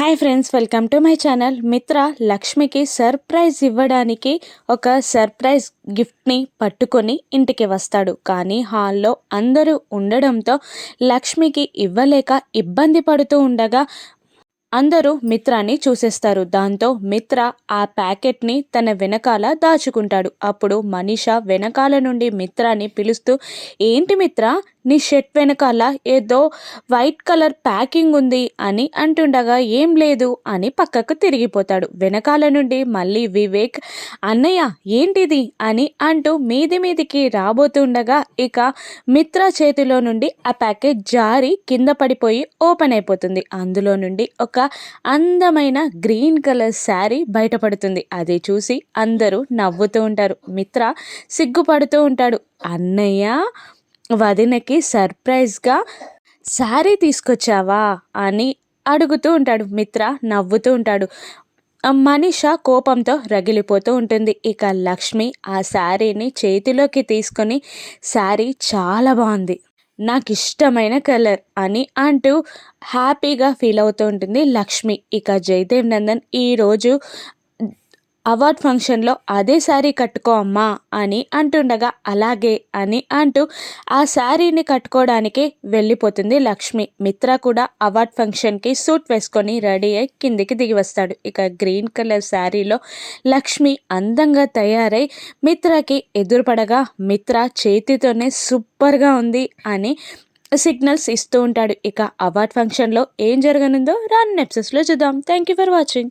Hi friends welcome to my channel మిత్ర లక్ష్మికి surprise ఇవ్వడానికి ఒక సర్ప్రైజ్ గిఫ్ట్ని పట్టుకొని ఇంటికి వస్తాడు. కానీ హాల్లో అందరూ ఉండడంతో లక్ష్మికి ఇవ్వలేక ఇబ్బంది పడుతూ ఉండగా అందరూ మిత్రాన్ని చూసేస్తారు. దాంతో మిత్ర ఆ ప్యాకెట్ని తన వెనకాల దాచుకుంటాడు. అప్పుడు మనీష వెనకాల నుండి మిత్రాన్ని పిలుస్తూ ఏంటి మిత్ర నీ షర్ట్ వెనకాల ఏదో వైట్ కలర్ ప్యాకింగ్ ఉంది అని అంటుండగా ఏం లేదు అని పక్కకు తిరిగిపోతాడు. వెనకాల నుండి మళ్ళీ వివేక్ అన్నయ్య ఏంటిది? అని అంటూ మీది మీదికి రాబోతుండగా ఇక మిత్ర చేతిలో నుండి ఆ ప్యాకెట్ జారి కింద పడిపోయి ఓపెన్ అయిపోతుంది. అందులో నుండి ఒక ఒక అందమైన గ్రీన్ కలర్ శారీ బయటపడుతుంది. అది చూసి అందరూ నవ్వుతూ ఉంటారు. మిత్ర సిగ్గుపడుతూ ఉంటాడు. అన్నయ్య వదినకి సర్ప్రైజ్గా శారీ తీసుకొచ్చావా అని అడుగుతూ ఉంటాడు. మిత్ర నవ్వుతూ ఉంటాడు. మనిష కోపంతో రగిలిపోతూ ఉంటుంది. ఇక లక్ష్మి ఆ శారీని చేతిలోకి తీసుకొని శారీ చాలా బాగుంది. నాకు ఇష్టమైన కలర్ అని అంటూ హ్యాపీగా ఫీల్ అవుతూ ఉంటుంది లక్ష్మి. ఇక జయదేవ్ నందన్ ఈరోజు అవార్డ్ ఫంక్షన్లో అదే శారీ కట్టుకో అమ్మా అని అంటుండగా అలాగే అని అంటూ ఆ శారీని కట్టుకోవడానికి వెళ్ళిపోతుంది లక్ష్మి. మిత్ర కూడా అవార్డ్ ఫంక్షన్కి సూట్ వేసుకొని రెడీ అయి కిందికి దిగి వస్తాడు. ఇక గ్రీన్ కలర్ శారీలో లక్ష్మి అందంగా తయారై మిత్రకి ఎదురుపడగా మిత్ర చేతితోనే సూపర్గా ఉంది అని సిగ్నల్స్ ఇస్తూ ఉంటాడు. ఇక అవార్డ్ ఫంక్షన్లో ఏం జరగనుందో రాను నెప్సెస్లో చూద్దాం. Thank you for watching.